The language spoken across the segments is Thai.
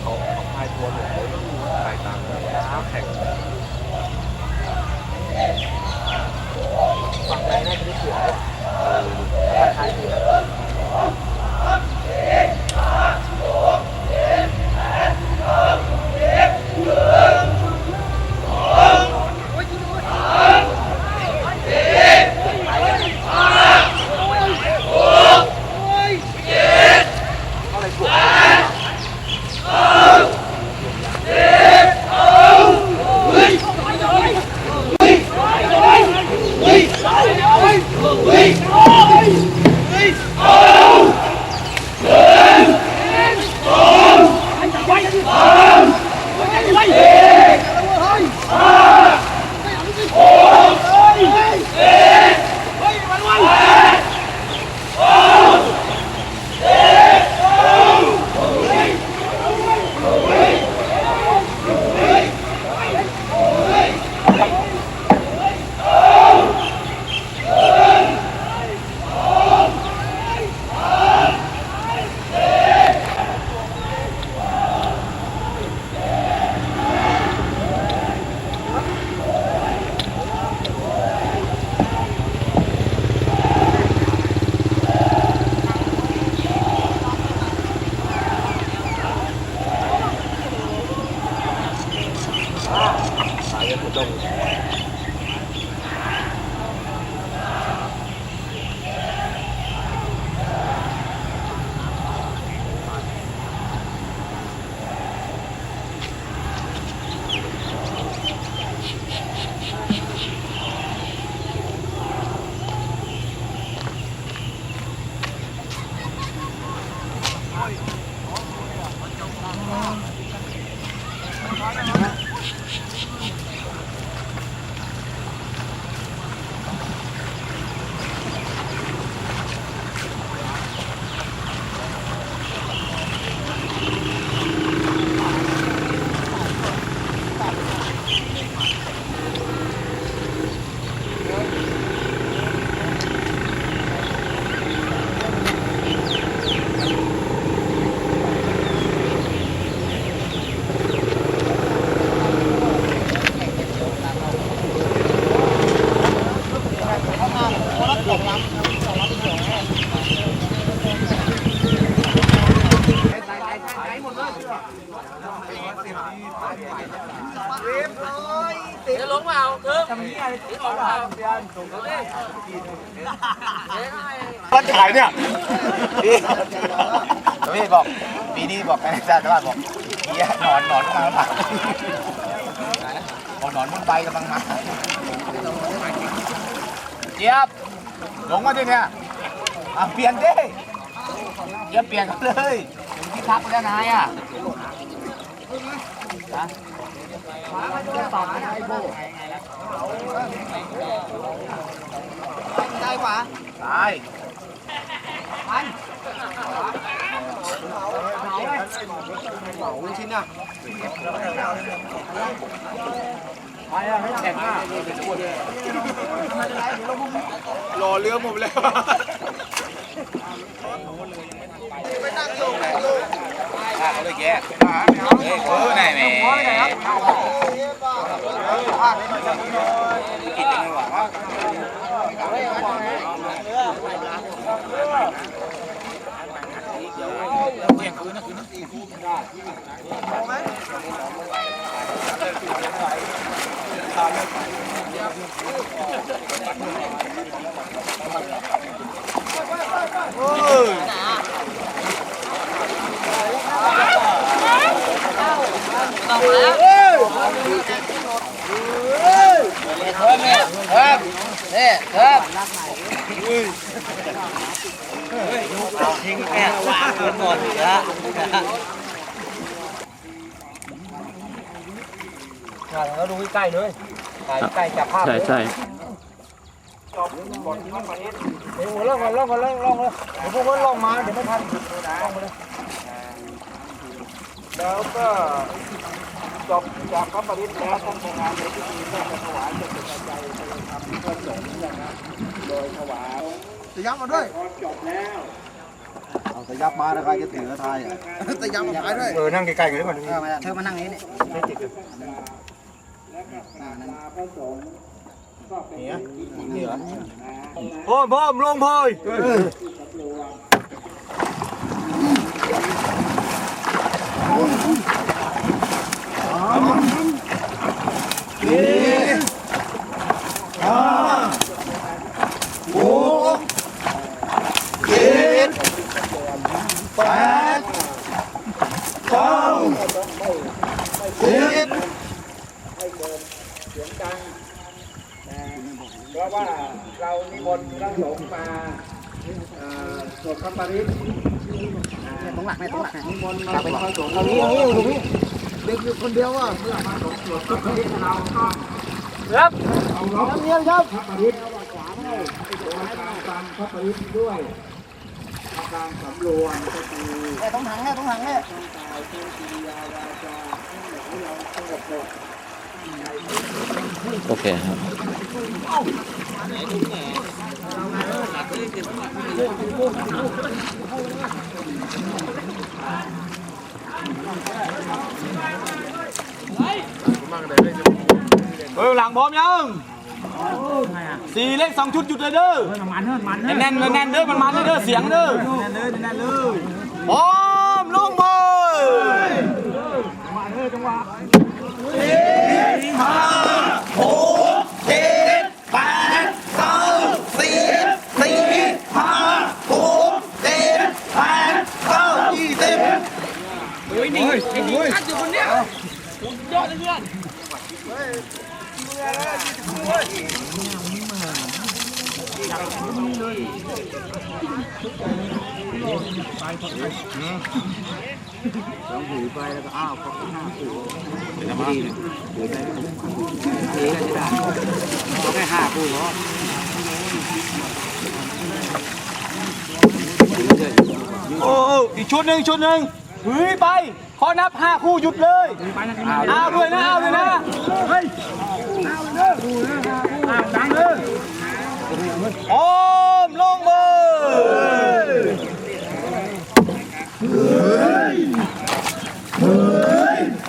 เขาเขางพายทัวร์หลวงเลยก็คือขายตามน้ำแข็งฝั่งไหนน่าจะได้เสียเลยขายดี double. จะเลี้ายวเนี่ยพี่บอกปีนี้บอกไอ้จ้าตลาดบอกเฮียนอนนอนกำลังมนอนมุนใบกำลังมาเจี๊ยบ ลงมาดิเนี่ยอะเปลี่ยนดิเจี๊ยบเปลี่ยนกันเลยที่ทักไปแล้วนายอะได้ ปะได้รอเรือผมแล้วข้าเขาเลยแกเฮ้ยเออไหนแม่กินจังเลยวะ เที่ยงคืนนะคืนนะ ครับนี่ครับทิ้งแม่วางหมดนะเราดูใกล้ๆเลยใกล้ๆจับภาพใช่ใช่เดี๋ยวล่องก่อนล่องก่อนล่องล่องเลยเดี๋ยวพวกมันล่องมาเดี๋ยวไม่ทันล่องมาเลยแล้วก็จบจากพระปริศแล้วท่านประธานในพิธีก็จะถวายเป็นปัจจัยเพื่อสงฆ์นะครับโดยถวายตะยับมาด้วยจบแล้ว เอาตะยับมาแล้วใครจะถือทายอะตะยับมาขายด้วยเออนั่งไกลๆกันด้วยก่อนเธอมานั่งนี้เนี่ยไม่ติดเลยแล้วก็ตามมาพระสงฆ์ก็เป็นนี่นี่เหรอพร้อมพร้อมลงพอยเพราะว่าเรานิมนต์พระสงฆ์มาเอ่อสวดพระ ปริศตรงหลักไหมตรงหลักไหมนิมนต์มาเป็นพระสงฆ์เรานี้นี่ตรงนี้เด็กอยู่คนเดียวอะเมื่อมาสงฆ์สวดพระปริศเราก็ครับเอาร้องเรียนครับพระปริศให้โดยการฟังพระปริศด้วยการสำรวมก็คือตรงถังเนี่ยตรงถังเนี่ยกายเป็นกิริยาวาจาให้เราสงบลงโอเคครับ เออหลังพร้อมยังสี่เลขสองชุดหยุดเลยเด้อแน่นๆแน่นๆเด้อมันมาเด้อเสียงเด้อพร้อม โอ้อีกชุดหนึ่งชุดหนึ่งหือไป ขอนับห้าคู่หยุดเลยเอาด้วยนะเอาด้วยนะเฮ้ยเอาเลยเอาดังเลย อมลงมือเ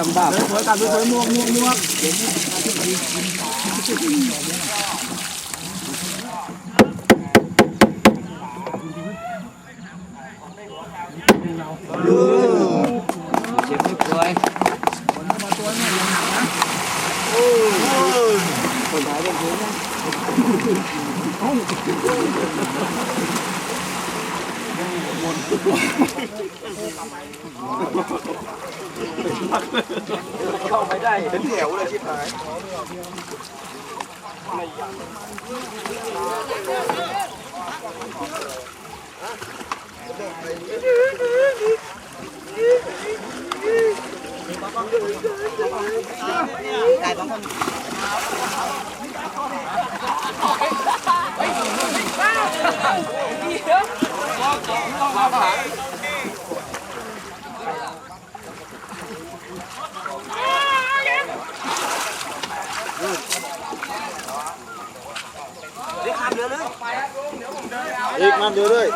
ลำบากเพื่อการเพื่อม่วงม่วงม่วง เจ็บไม่ป่วยเป็นแถวเลยชิบหายไม่ยังได้บางคน อีกมันเดียวด้วย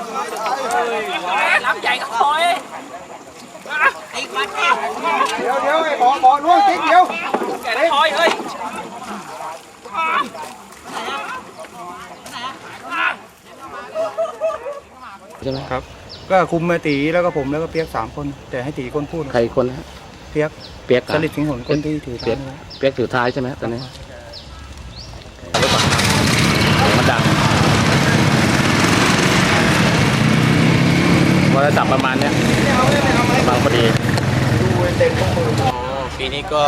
ลำใหญ่ก็พอยไอ้มันเนี่ยเดี๋ยวเดี๋ยวไอ้หมอหมอล่วงติ๊กเดียวแกได้พอยเฮ้ยใช่ไหมครับ ก็คุมมาตีแล้วก็ผมแล้วก็เปียกสามคน แต่ให้ตีคนพูดใครคนนะฮะเปียกเปียกสลิดสิงห์หนคนที่ถือเปียกท้ายเปียกถือท้ายใช่ไหมตอนนี้เดี๋ยวก่อนเสียงมันดังโท รศัพท์ประมาณเนี้ยบางพอดีปีนี้ก็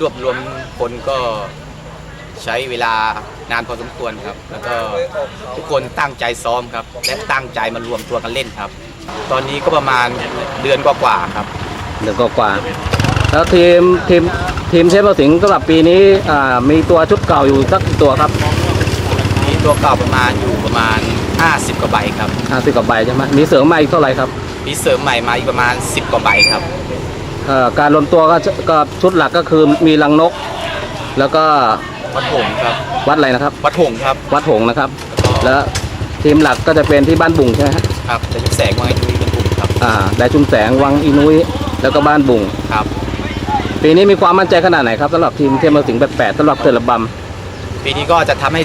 รวบรวมคนก็ใช้เวลานานพอสมควรครับ แล้วก็ทุกคนตั้งใจซ้อมครับ และตั้งใจมารวมตัวกันเล่นครับ ตอนนี้ก็ประมาณเดือนกว่าๆครับเดือนกว่าๆแล้วทีมทีมทีมเชฟเราสิงห์สำหรับปีนี้อ่ามีตัวชุดเก่าอยู่สักกี่ตัวครับ มีตัวเก่าประมาณอยู่ประมาณ 50 กว่าใบครับห้าสิบกว่าใบใช่ไหมมีเสริมมาอีกเท่าไหร่ครับมีเสริมใหม่มาอีกประมาณ 10 กว่าใบครับเอ่อการรวมตัวก็ก็ชุดหลักก็คือมีลังนก แล้วก็วัดหงส์ครับวัดอะไรนะครับ วัดหงส์ครับวัดหงส์นะครับ แล้วทีมหลักก็จะเป็นที่บ้านบุงใช่ไหมฮะครับจะยุบแสงวังไอ้ดุยเป็นกลุ่มครับอ่าได้ชุมแสงวังอีนุ้ยแล้วก็บ้านบุง ครับ ปีนี้มีความมั่นใจขนาดไหนครับสำหรับทีมเทมเมอร์สิงห์แปดสำหรับเทอร์ลบัมปีนี้ก็จะทำให้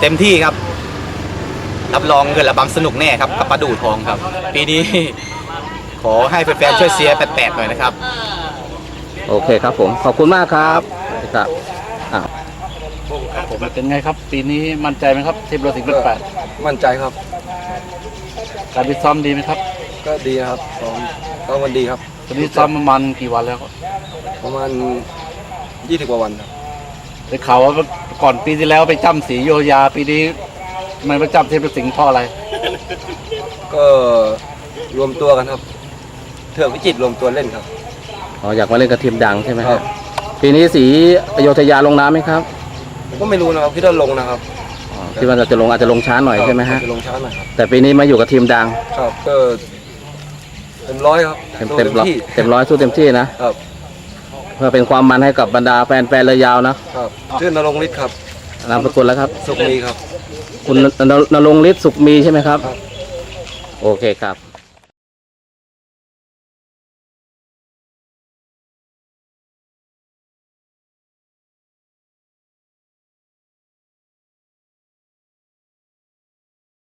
เต็มที่ครับ รับรองเงินระบำสนุกแน่ครับกับประดู่ทองครับ ปีนี้ ขอให้แฟนๆช่วยเชียร์แปดๆหน่อยนะครับ โอเคครับผม ขอบคุณมากครับครับอ่าผมเป็นไงครับ ปีนี้มั่นใจไหมครับทีมเราสิงห์เป็นแปดมั่นใจครับ การฟิตซ้อมดีไหมครับ ก็ดีนะครับซ้อมซ้อมวันดีครับตอนนี้ซ้อมประมาณกี่วันแล้วครับประมาณยี่สิบกว่าวันครับได้ข่าวว่าก่อนปีที่แล้วไปจำสีโยธยาปีนี้ ทำไมมาจำทีมเราสิงห์เพราะอะไร ก็รวมตัวกันครับ เถื่อวิจิตรรวมตัวเล่นครับ อ๋ออยากมาเล่นกับทีมดังใช่ไหมคครัรับ บ ปีนี้สีอโยธยาลงน้ำไหมครับผมก็ไม่รู้นะครับคิดว่าลงนะครับอ๋อที่ว่าจะลงอาจจะลงช้าหน่อยใช่ไหมฮะจะลงช้าหน่อยครับแต่ปีนี้มาอยู่กับทีมดังครับก็เต็มร้อยครับเต็มสู้เต็มร้อยที่เต็มร้อยสู้เต็มที่นะ ครับเพื่อเป็นความมันให้กับบรรดาแฟนแฟนเรือยาวนะครับชื่อนรงค์ฤทธิ์ครับนามสกุลแล้วครับ สุขมีครับ คุณนนนรงค์ฤทธิ์สุขมีใช่ไหมครับครับโอเคครับ